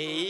এই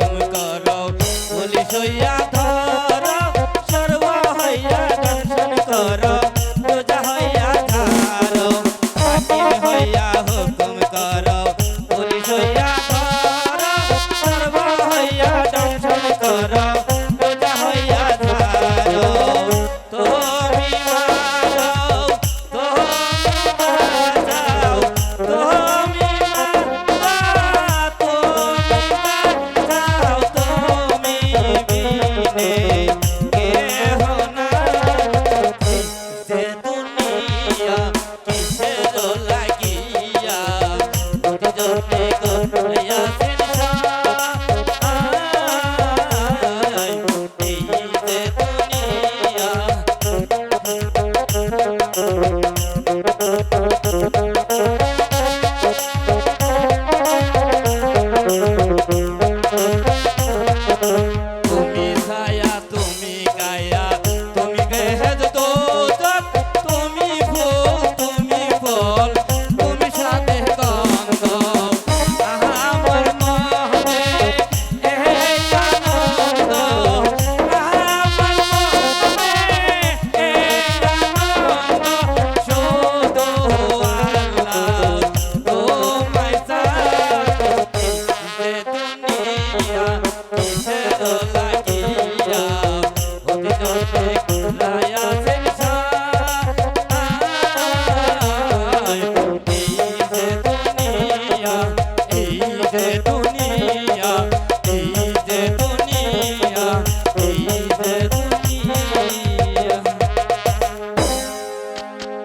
তুমি